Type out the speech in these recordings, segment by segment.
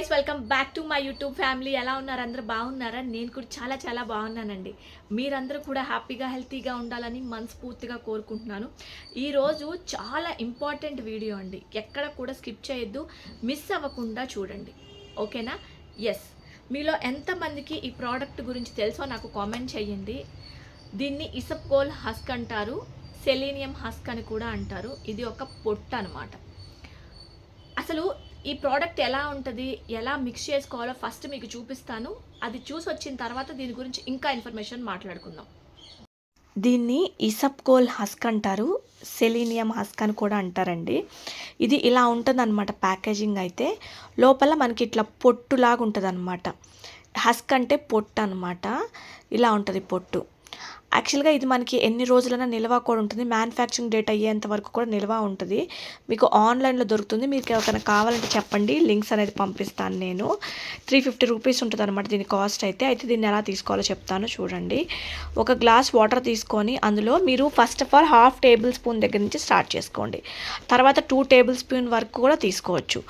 Guys welcome back to my YouTube family. ఎలా ఉన్నారు? అందరూ బాగున్నారా? నేను కూడా చాలా చాలా బాగున్నానండి. మీరందరూ కూడా హ్యాపీగా హెల్తీగా ఉండాలని మనస్ఫూర్తిగా కోరుకుంటున్నాను. ఈరోజు చాలా ఇంపార్టెంట్ వీడియో అండి. ఎక్కడ కూడా స్కిప్ చేయొద్దు మిస్ అవ్వకుండా చూడండి. ఓకేనా? ఎస్ మీలో ఎంతమందికి ఈ ప్రోడక్ట్ గురించి తెలుసో నాకు కామెంట్ చేయండి. దీన్ని ఇసప్కోల్ హస్క్ అంటారు సెలీనియం హస్క్ అని కూడా అంటారు. ఇది ఒక పొట్టు అనమాట అసలు ఈ ప్రోడక్ట్ ఎలా ఉంటుంది ఎలా మిక్స్ చేసుకోవాలో ఫస్ట్ మీకు చూపిస్తాను. అది చూసి వచ్చిన తర్వాత దీని గురించి ఇంకా ఇన్ఫర్మేషన్ మాట్లాడుకుందాం. దీన్ని ఇసప్కోల్ హస్క్ అంటారు సెలీనియం హస్క్ అని కూడా అంటారండి. ఇది ఇలా ఉంటుంది అనమాట ప్యాకేజింగ్ అయితే. లోపల మనకి ఇట్లా పొట్టులాగా ఉంటుంది అనమాట హస్క్ అంటే పొట్టు అనమాట ఇలా ఉంటుంది పొట్టు. యాక్చువల్గా ఇది మనకి ఎన్ని రోజులైనా నిల్వ కూడా ఉంటుంది. మ్యానుఫ్యాక్చరింగ్ డేట్ అయ్యేంత వరకు కూడా నిల్వ ఉంటుంది. మీకు ఆన్లైన్లో దొరుకుతుంది. మీకు ఎవరికైనా కావాలంటే చెప్పండి. లింక్స్ అనేది పంపిస్తాను నేను. త్రీ ఫిఫ్టీ రూపీస్ ఉంటుంది అనమాట దీని కాస్ట్ అయితే. అయితే దీన్ని ఎలా తీసుకోవాలో చెప్తాను చూడండి. ఒక గ్లాస్ వాటర్ తీసుకొని అందులో మీరు first of all half tablespoon దగ్గర నుంచి స్టార్ట్ చేసుకోండి. తర్వాత టూ టేబుల్ స్పూన్ వరకు కూడా తీసుకోవచ్చు.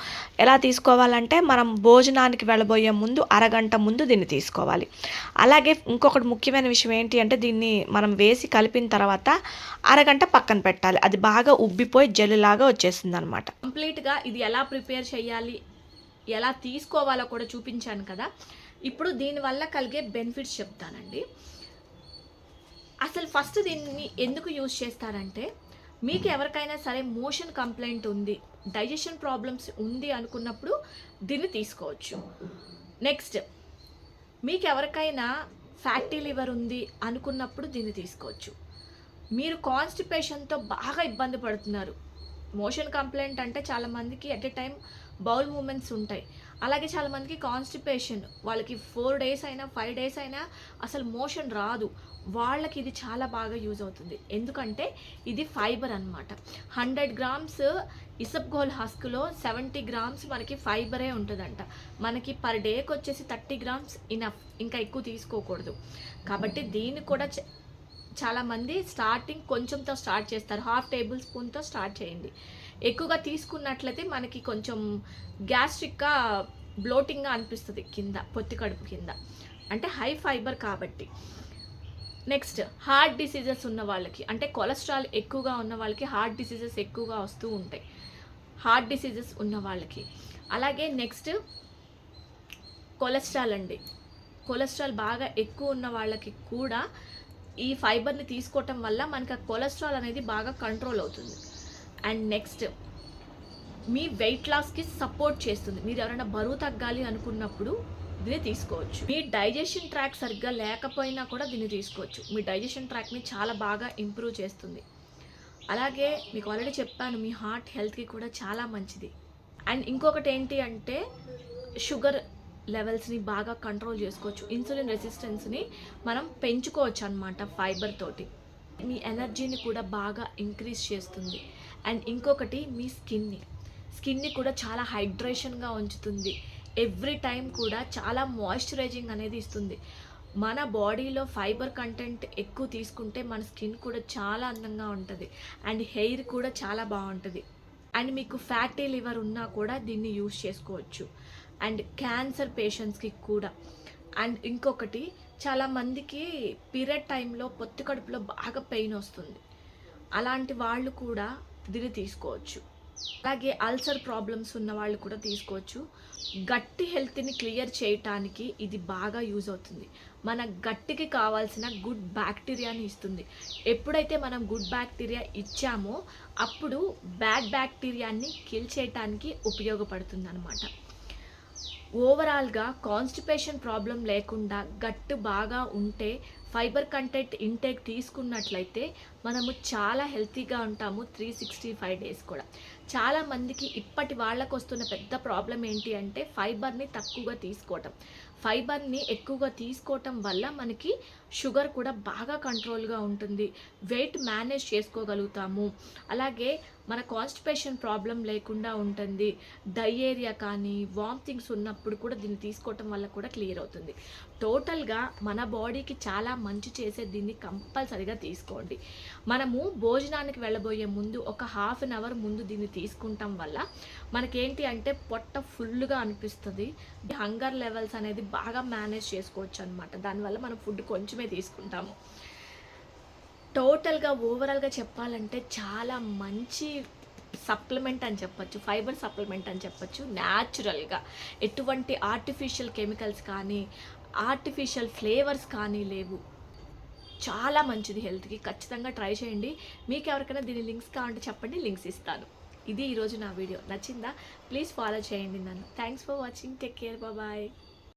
ఎలా తీసుకోవాలంటే మనం భోజనానికి వెళ్ళబోయే ముందు అరగంట ముందు దీన్ని తీసుకోవాలి. అలాగే ఇంకొకటి ముఖ్యమైన విషయం ఏంటి అంటే దీన్ని మనం వేసి కలిపిన తర్వాత అరగంట పక్కన పెట్టాలి. అది బాగా ఉబ్బిపోయి జల్లులాగా వచ్చేసింది అనమాట కంప్లీట్గా ఇది ఎలా ప్రిపేర్ చేయాలి ఎలా తీసుకోవాలో కూడా చూపించాను కదా. ఇప్పుడు దీనివల్ల కలిగే బెనిఫిట్స్ చెప్తానండి. అసలు ఫస్ట్ దీన్ని ఎందుకు యూజ్ చేస్తారంటే మీకు ఎవరికైనా సరే మోషన్ కంప్లైంట్ ఉంది డైజెషన్ ప్రాబ్లమ్స్ ఉంది అనుకున్నప్పుడు దీన్ని తీసుకోవచ్చు. నెక్స్ట్ మీకు ఎవరికైనా ఫ్యాటీ లివర్ ఉంది అనుకున్నప్పుడు దీన్ని తీసుకోవచ్చు. మీరు కాన్స్టిపేషన్తో బాగా ఇబ్బంది పడుతున్నారు. మోషన్ కంప్లైంట్ అంటే చాలామందికి at a time bowel movements ఉంటాయి. అలాగే చాలామందికి కాన్స్టిపేషన్ వాళ్ళకి ఫోర్ డేస్ అయినా ఫైవ్ డేస్ అయినా అసలు మోషన్ రాదు. వాళ్ళకి ఇది చాలా బాగా యూజ్ అవుతుంది. ఎందుకంటే ఇది ఫైబర్ అన్నమాట. హండ్రెడ్ గ్రామ్స్ ఇసబ్గోల్ హస్క్లో సెవెంటీ గ్రామ్స్ మనకి ఫైబరే ఉంటుందంట. మనకి పర్ డేకి వచ్చేసి థర్టీ గ్రామ్స్ ఇనఫ్ ఇంకా ఎక్కువ తీసుకోకూడదు. కాబట్టి దీన్ని కూడా చాలామంది స్టార్టింగ్ కొంచెంతో స్టార్ట్ చేస్తారు. హాఫ్ టేబుల్ స్పూన్తో స్టార్ట్ చేయండి. ఎక్కువగా తీసుకున్నట్లయితే మనకి కొంచెం గ్యాస్ట్రిక్గా బ్లోటింగ్గా అనిపిస్తుంది కింద పొత్తి కడుపు కింద. అంటే హై ఫైబర్ కాబట్టి. నెక్స్ట్ హార్ట్ డిసీజెస్ ఉన్న వాళ్ళకి అంటే కొలెస్ట్రాల్ ఎక్కువగా ఉన్న వాళ్ళకి హార్ట్ డిసీజెస్ ఎక్కువగా వస్తూ ఉంటాయి. హార్ట్ డిసీజెస్ ఉన్న వాళ్ళకి. అలాగే నెక్స్ట్ కొలెస్ట్రాల్ అండి. కొలెస్ట్రాల్ బాగా ఎక్కువ ఉన్న వాళ్ళకి కూడా ఈ ఫైబర్ని తీసుకోవటం వల్ల మనకి ఆ కొలెస్ట్రాల్ అనేది బాగా కంట్రోల్ అవుతుంది. అండ్ నెక్స్ట్ మీ వెయిట్ లాస్కి సపోర్ట్ చేస్తుంది. మీరు ఎవరైనా బరువు తగ్గాలి అనుకున్నప్పుడు దీన్ని తీసుకోవచ్చు. మీ డైజెషన్ ట్రాక్ సరిగ్గా లేకపోయినా కూడా దీన్ని తీసుకోవచ్చు. మీ డైజెషన్ ట్రాక్ని చాలా బాగా ఇంప్రూవ్ చేస్తుంది. అలాగే మీకు ఆల్రెడీ చెప్పాను మీ హార్ట్ హెల్త్కి కూడా చాలా మంచిది. అండ్ ఇంకొకటి ఏంటి అంటే షుగర్ లెవెల్స్ని బాగా కంట్రోల్ చేసుకోవచ్చు. ఇన్సులిన్ రెసిస్టెన్స్ని మనం పెంచుకోవచ్చు అనమాట ఫైబర్ తోటి. మీ ఎనర్జీని కూడా బాగా ఇంక్రీజ్ చేస్తుంది. అండ్ ఇంకొకటి మీ స్కిన్ని. స్కిన్ని కూడా చాలా హైడ్రేషన్గా ఉంచుతుంది. ఎవ్రీ టైం కూడా చాలా మాయిశ్చరైజింగ్ అనేది ఇస్తుంది. మన బాడీలో ఫైబర్ కంటెంట్ ఎక్కువ తీసుకుంటే మన స్కిన్ కూడా చాలా అందంగా ఉంటుంది. అండ్ హెయిర్ కూడా చాలా బాగుంటుంది. అండ్ మీకు ఫ్యాటీ లివర్ ఉన్నా కూడా దీన్ని యూస్ చేసుకోవచ్చు. అండ్ క్యాన్సర్ పేషెంట్స్కి కూడా. అండ్ ఇంకొకటి చాలామందికి పీరియడ్ టైంలో పొత్తి కడుపులో బాగా పెయిన్ వస్తుంది. అలాంటి వాళ్ళు కూడా దీన్ని తీసుకోవచ్చు. అలాగే అల్సర్ ప్రాబ్లమ్స్ ఉన్న వాళ్ళు కూడా తీసుకోవచ్చు. గట్టి హెల్త్ని క్లియర్ చేయటానికి ఇది బాగా యూజ్ అవుతుంది. మన గట్టికి కావాల్సిన గుడ్ బ్యాక్టీరియాని ఇస్తుంది. ఎప్పుడైతే మనం గుడ్ బ్యాక్టీరియా ఇచ్చామో అప్పుడు బ్యాడ్ బ్యాక్టీరియాని కిల్ చేయటానికి ఉపయోగపడుతుంది అనమాట ఓవరాల్గా కాన్స్టిపేషన్ ప్రాబ్లం లేకుండా గట్టు బాగా ఉంటే ఫైబర్ కంటెంట్ ఇంటేక్ తీసుకున్నట్లయితే మనము చాలా హెల్తీగా ఉంటాము త్రీ సిక్స్టీ ఫైవ్ డేస్ కూడా. చాలామందికి ఇప్పటి వాళ్ళకు వస్తున్న పెద్ద ప్రాబ్లం ఏంటి అంటే ఫైబర్ని తక్కువగా తీసుకోవటం. ఫైబర్ని ఎక్కువగా తీసుకోవటం వల్ల మనకి షుగర్ కూడా బాగా కంట్రోల్గా ఉంటుంది. వెయిట్ మేనేజ్ చేసుకోగలుగుతాము. అలాగే మన కాన్స్టిపేషన్ ప్రాబ్లం లేకుండా ఉంటుంది. డయేరియా కానీ వామిటింగ్స్ ఉన్నప్పుడు కూడా దీన్ని తీసుకోవటం వల్ల కూడా క్లియర్ అవుతుంది. టోటల్గా మన బాడీకి చాలా మంచి చేసే దీన్ని కంపల్సరిగా తీసుకోండి. మనము భోజనానికి వెళ్ళబోయే ముందు ఒక హాఫ్ అన్ అవర్ ముందు దీన్ని తీసుకుంటాం వల్ల మనకేంటి అంటే పొట్ట ఫుల్గా అనిపిస్తుంది. హంగర్ లెవెల్స్ అనేది బాగా మేనేజ్ చేసుకోవచ్చు అనమాట దానివల్ల మనం ఫుడ్ కొంచెమే తీసుకుంటాము. టోటల్గా ఓవరాల్గా చెప్పాలంటే చాలా మంచి సప్లిమెంట్ అని చెప్పచ్చు ఫైబర్ సప్లిమెంట్ అని చెప్పచ్చు న్యాచురల్గా. ఎటువంటి ఆర్టిఫిషియల్ కెమికల్స్ కానీ ఆర్టిఫిషియల్ ఫ్లేవర్స్ కానీ లేవు. చాలా మంచిది హెల్త్కి. ఖచ్చితంగా ట్రై చేయండి. మీకు ఎవరికైనా దీని లింక్స్ కావాలంటే చెప్పండి లింక్స్ ఇస్తాను. ఇది ఈరోజు నా వీడియో. నచ్చిందా? ప్లీజ్ ఫాలో చేయండి నన్ను. Thanks for watching. Take care. Bye.